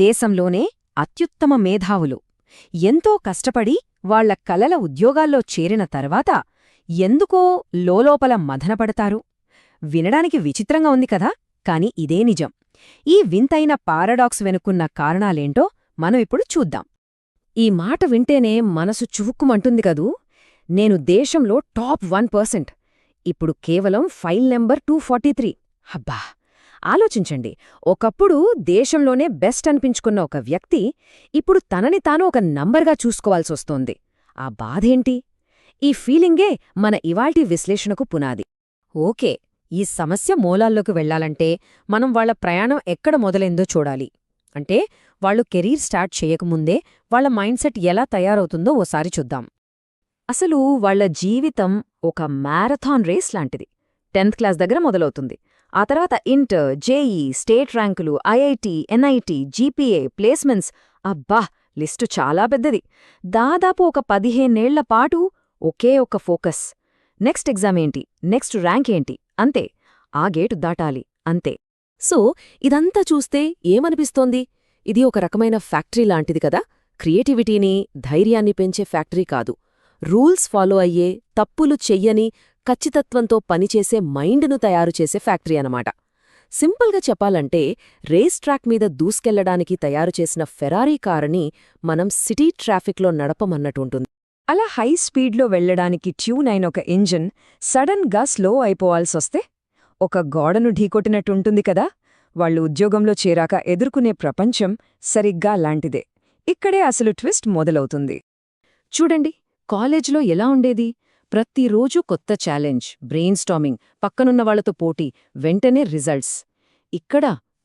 దేశంలోనే అత్యుత్తమ మేధావులు. ఎంతో కష్టపడి వాళ్ళ కలల ఉద్యోగాల్లో చేరిన తర్వాత ఎందుకో లోలోపల మదనపడతారు. వినడానికి విచిత్రంగా ఉంది కదా? కాని ఇదే నిజం. ఈ వింతైన పారాడాక్స్ వెనుకున్న కారణాలేంటో మనం ఇప్పుడు చూద్దాం. ఈ మాట వింటేనే మనసు చువుక్కుమంటుంది కదూ? నేను దేశంలో టాప్ వన్ పర్సెంట్. ఇప్పుడు కేవలం file number two forty three. హబ్బా ఆలోచించండి. ఒకప్పుడు దేశంలోనే బెస్ట్ అనిపించుకున్న ఒక వ్యక్తి ఇప్పుడు తనని తాను ఒక నంబర్గా చూసుకోవాల్సొస్తోంది ఆ బాధేంటి? ఈ ఫీలింగే మన ఇవాల్టి విశ్లేషణకు పునాది. ఓకే ఈ సమస్య మూలాల్లోకి వెళ్ళాలంటే మనం వాళ్ళ ప్రయాణం ఎక్కడ మొదలైందో చూడాలి. అంటే వాళ్ళు కెరీర్ స్టార్ట్ చేయకముందే వాళ్ళ మైండ్సెట్ ఎలా తయారవుతుందో ఓసారి చూద్దాం. అసలు వాళ్ళ జీవితం ఒక మ్యారథాన్ రేస్ లాంటిది. టెన్త్ క్లాస్ దగ్గర మొదలవుతుంది. ఆ తర్వాత ఇంటర్ జేఈ స్టేట్ ర్యాంకులు ఐఐటి ఎన్ఐటి జీపీఏ ప్లేస్మెంట్స్. అబ్బా లిస్టు చాలా పెద్దది. దాదాపు ఒక పదిహేనేళ్ళ పాటు ఒకే ఒక ఫోకస్. నెక్స్ట్ ఎగ్జామ్ ఏంటి? నెక్స్ట్ ర్యాంక్ ఏంటి? అంతే. ఆ గేటు దాటాలి. అంతే. సో ఇదంతా చూస్తే ఏమనిపిస్తోంది? ఇది ఒక రకమైన ఫ్యాక్టరీ లాంటిది కదా. క్రియేటివిటీని ధైర్యాన్ని పెంచే ఫ్యాక్టరీ కాదు. రూల్స్ ఫాలో అయ్యే తప్పులు చెయ్యని ఖచ్చితత్వంతో పనిచేసే మైండ్ను తయారుచేసే ఫ్యాక్టరీ అనమాట సింపుల్గా చెప్పాలంటే రేస్ ట్రాక్ మీద దూసుకెళ్ళడానికి తయారుచేసిన ఫెరారీ కారుని మనం సిటీ ట్రాఫిక్లో నడపమన్నట్టుంటుంది అలా హై స్పీడ్లో వెళ్ళడానికి ట్యూన్ అయిన ఒక ఇంజిన్ సడన్గా స్లో అయిపోవాల్సొస్తే ఒక గోడను ఢీకొట్టినట్టుంటుంది కదా! వాళ్ళు ఉద్యోగంలో చేరాక ఎదుర్కొనే ప్రపంచం సరిగ్గా లాంటిదే. ఇక్కడే అసలు ట్విస్ట్ మొదలవుతుంది. చూడండి కాలేజ్లో ఎలా ఉండేది? ప్రతిరోజు కొత్త ఛాలెంజ్ బ్రెయిన్ స్టామింగ్ పక్కనున్న వాళ్ళతో పోటీ వెంటనే రిజల్ట్స్. ఇక్కడ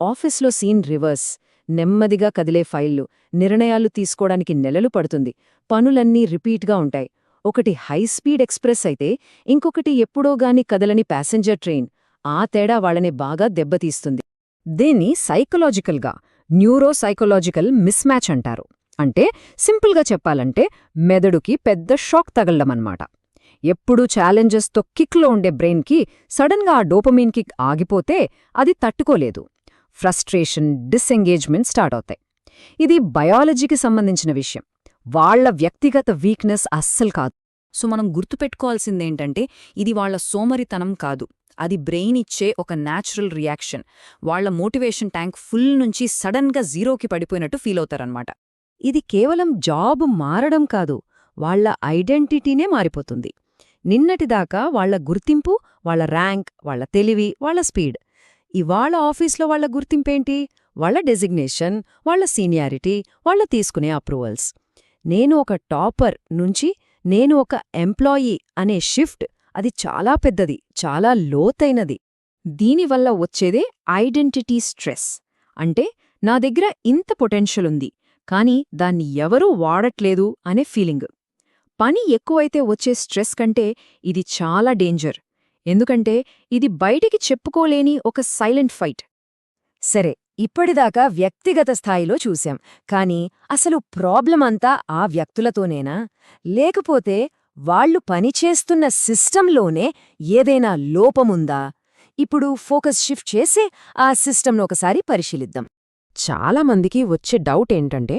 ఆఫీస్లో సీన్ రివర్స్. నెమ్మదిగా కదిలే ఫైళ్ళు నిర్ణయాలు తీసుకోవడానికి నెలలు పడుతుంది. పనులన్నీ రిపీట్గా ఉంటాయి. ఒకటి హై స్పీడ్ ఎక్స్ప్రెస్ అయితే ఇంకొకటి ఎప్పుడోగాని కదలని ప్యాసింజర్ ట్రైన్. ఆ తేడా వాళ్ళని బాగా దెబ్బతీస్తుంది. దీన్ని సైకలాజికల్గా న్యూరోసైకలాజికల్ మిస్మ్యాచ్ అంటారు. అంటే సింపుల్గా చెప్పాలంటే మెదడుకి పెద్ద షాక్ తగలడమన్నమాట. ఎప్పుడూ ఛాలెంజెస్తో కిక్లో ఉండే బ్రెయిన్కి సడన్గా ఆ డోపమీన్ కిక్ ఆగిపోతే అది తట్టుకోలేదు. ఫ్రస్ట్రేషన్ డిస్ఎంగేజ్మెంట్ స్టార్ట్ అవుతాయి. ఇది బయాలజీకి సంబంధించిన విషయం. వాళ్ళ వ్యక్తిగత వీక్నెస్ అస్సలు కాదు. సో మనం గుర్తుపెట్టుకోవాల్సిందేంటంటే ఇది వాళ్ళ సోమరితనం కాదు. అది బ్రెయిన్ ఇచ్చే ఒక న్యాచురల్ రియాక్షన్ వాళ్ళ మోటివేషన్ ట్యాంక్ ఫుల్ నుంచి సడన్గా జీరోకి పడిపోయినట్టు ఫీల్ అవుతారనమాట ఇది కేవలం జాబ్ మారడం కాదు. వాళ్ళ ఐడెంటిటీనే మారిపోతుంది. నిన్నటిదాకా వాళ్ళ గుర్తింపు వాళ్ళ ర్యాంక్ వాళ్ళ తెలివి వాళ్ళ స్పీడ్. ఇవాళ ఆఫీస్లో వాళ్ళ గుర్తింపేంటి? వాళ్ళ డెసిగ్నేషన్ వాళ్ళ సీనియారిటీ వాళ్ళ తీసుకునే అప్రూవల్స్. నేను ఒక టాపర్ నుంచి నేను ఒక ఎంప్లాయీ అనే షిఫ్ట్ అది చాలా పెద్దది చాలా లోతైనది. దీనివల్ల వచ్చేదే ఐడెంటిటీ స్ట్రెస్. అంటే నా దగ్గర ఇంత పొటెన్షియల్ ఉంది కాని దాన్ని ఎవరూ వాడట్లేదు అనే ఫీలింగ్. పని ఎక్కువైతే వచ్చే స్ట్రెస్ కంటే ఇది చాలా డేంజర్. ఎందుకంటే ఇది బయటికి చెప్పుకోలేని ఒక సైలెంట్ ఫైట్. సరే ఇప్పటిదాకా వ్యక్తిగత స్థాయిలో చూశాం. కానీ అసలు ప్రాబ్లం అంతా ఆ వ్యక్తులతోనేనా? లేకపోతే వాళ్ళు పనిచేస్తున్న సిస్టంలోనే ఏదైనా లోపముందా? ఇప్పుడు ఫోకస్ షిఫ్ట్ చేసి ఆ సిస్టంను ఒకసారి పరిశీలిద్దాం. చాలామందికి వచ్చే డౌట్ ఏంటంటే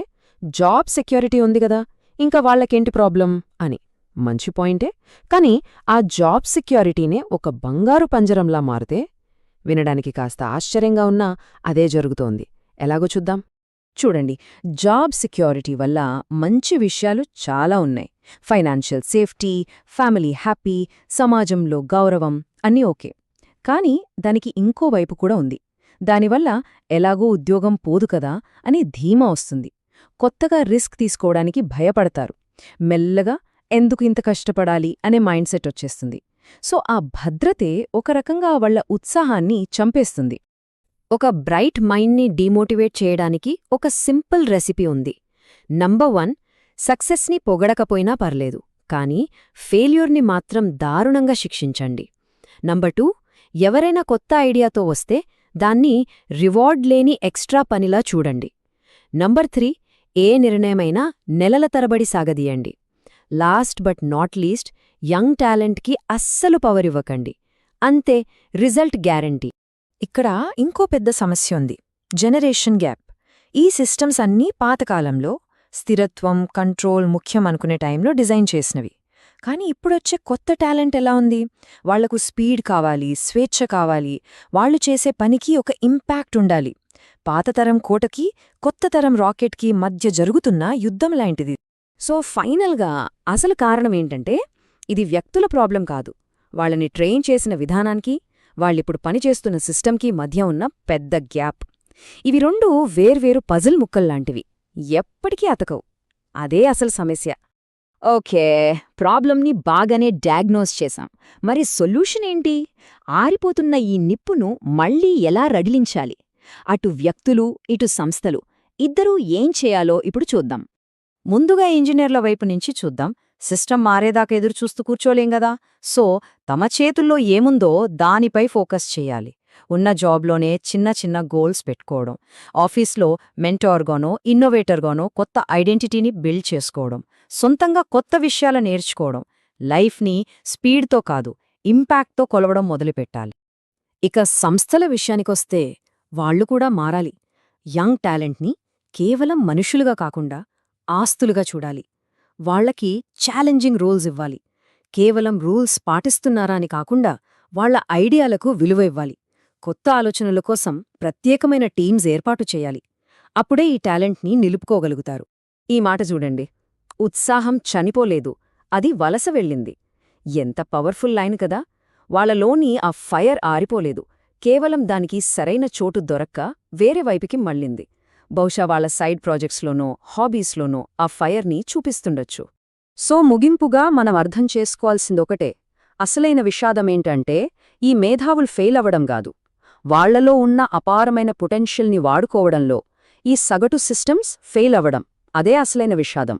జాబ్ సెక్యూరిటీ ఉందిగదా ఇంకా వాళ్ళకేంటి ప్రాబ్లం? అని. మంచి పాయింటే. కాని ఆ జాబ్ సెక్యూరిటీనే ఒక బంగారు పంజరంలా మారితే వినడానికి కాస్త ఆశ్చర్యంగా ఉన్నా అదే జరుగుతోంది. ఎలాగో చూద్దాం. చూడండి జాబ్ సెక్యూరిటీ వల్ల మంచి విషయాలు చాలా ఉన్నాయి. ఫైనాన్షియల్ సేఫ్టీ ఫ్యామిలీ హ్యాపీ సమాజంలో గౌరవం అన్నీ ఓకే. కాని దానికి ఇంకో వైపు కూడా ఉంది. దానివల్ల ఎలాగో ఉద్యోగం పోదు కదా అని ధీమా వస్తుంది. కొత్తగా రిస్క్ తీసుకోవడానికి భయపడతారు. మెల్లగా ఎందుకు ఇంత కష్టపడాలి? అనే మైండ్ సెట్ వచ్చేస్తుంది. సో ఆ భద్రతే ఒక రకంగా వాళ్ళ ఉత్సాహాన్ని చంపేస్తుంది. ఒక బ్రైట్ మైండ్ని డీమోటివేట్ చేయడానికి ఒక సింపుల్ రెసిపీ ఉంది. నంబర్ వన్ సక్సెస్ని పొగడకపోయినా పర్లేదు కానీ ఫెయిల్యూర్ని మాత్రం దారుణంగా శిక్షించండి. నంబర్ టూ ఎవరైనా కొత్త ఐడియాతో వస్తే దాన్ని రివార్డ్ లేని ఎక్స్ట్రా పనిలా చూడండి. నంబర్ త్రీ ఏ నిర్ణయమైనా నెలల తరబడి సాగదీయండి. Last but not least young టాలెంట్కి అస్సలు పవరివ్వకండి. అంతే రిజల్ట్ గ్యారంటీ. ఇక్కడ ఇంకో పెద్ద సమస్య ఉంది జనరేషన్ గ్యాప్. ఈ సిస్టమ్స్ అన్నీ పాతకాలంలో స్థిరత్వం కంట్రోల్ ముఖ్యం అనుకునే టైంలో డిజైన్ చేసినవి. కానీ ఇప్పుడొచ్చే కొత్త టాలెంట్ ఎలా ఉంది? వాళ్ళకు స్పీడ్ కావాలి స్వేచ్ఛ కావాలి వాళ్ళు చేసే పనికి ఒక ఇంపాక్ట్ ఉండాలి. పాతతరం కోటకి కొత్త తరం రాకెట్కి మధ్య జరుగుతున్న యుద్ధం లాంటిది. సో ఫైనల్గా అసలు కారణం ఏంటంటే ఇది వ్యక్తుల ప్రాబ్లం కాదు. వాళ్ళని ట్రైన్ చేసిన విధానానికి వాళ్ళిప్పుడు పనిచేస్తున్న సిస్టమ్కి మధ్య ఉన్న పెద్ద గ్యాప్. ఇవి రెండు వేర్వేరు పజిల్ ముక్కల్లాంటివి ఎప్పటికీ అతకవు. అదే అసలు సమస్య. ఓకే ప్రాబ్లంని బాగానే డయాగ్నోస్ చేశాం. మరి సొల్యూషన్ ఏంటి? ఆరిపోతున్న ఈ నిప్పును మళ్ళీ ఎలా రడిలించాలి అటు వ్యక్తులు ఇటు సంస్థలు. ఇద్దరూ ఏం చేయాలో ఇప్పుడు చూద్దాం. ముందుగా ఇంజనీర్ల వైపు నుంచి చూద్దాం. సిస్టమ్ మారేదాకా ఎదురుచూస్తూ కూర్చోలేం గదా? సో తమ చేతుల్లో ఏముందో దానిపై ఫోకస్ చేయాలి. ఉన్న జాబ్లోనే చిన్న చిన్న గోల్స్ పెట్టుకోవడం. ఆఫీస్లో మెంటార్గానో ఇన్నోవేటర్గానో కొత్త ఐడెంటిటీని బిల్డ్ చేసుకోవడం. సొంతంగా కొత్త విషయాలు నేర్చుకోవడం. లైఫ్ని స్పీడ్తో కాదు ఇంపాక్ట్తో కొలవడం మొదలుపెట్టాలి. ఇక సంస్థల విషయానికొస్తే వాళ్ళు కూడా మారాలి. యంగ్ టాలెంట్ని కేవలం మనుషులుగా కాకుండా ఆస్తులుగా చూడాలి. వాళ్ళకి ఛాలెంజింగ్ రూల్స్ ఇవ్వాలి. కేవలం రూల్స్ పాటిస్తున్నారా అని కాకుండా వాళ్ళ ఐడియాలకు విలువ ఇవ్వాలి. కొత్త ఆలోచనల కోసం ప్రత్యేకమైన టీమ్స్ ఏర్పాటు చేయాలి. అప్పుడే ఈ టాలెంట్ని నిలుపుకోగలుగుతారు. ఈ మాట చూడండి. ఉత్సాహం చనిపోలేదు. అది వలస వెళ్ళింది. ఎంత పవర్ఫుల్ లైన్ కదా! వాళ్ళలోని ఆ ఫైర్ ఆరిపోలేదు. కేవలం దానికి సరైన చోటు దొరక్క వేరే వైపుకి మళ్ళింది. బహుశా వాళ్ళ సైడ్ ప్రాజెక్ట్స్లోనో హాబీస్లోనో ఆ ఫైర్ని చూపిస్తుండొచ్చు. సో ముగింపుగా మనం అర్థం చేసుకోవాల్సిందొకటే. అసలైన విషాదమేంటంటే ఈ మేధావులు ఫెయిల్ అవ్వడం కాదు. వాళ్ళలో ఉన్న అపారమైన పొటెన్షియల్ని వాడుకోవడంలో ఈ సగటు సిస్టమ్స్ ఫెయిల్ అవ్వడం అదే అసలైన విషాదం.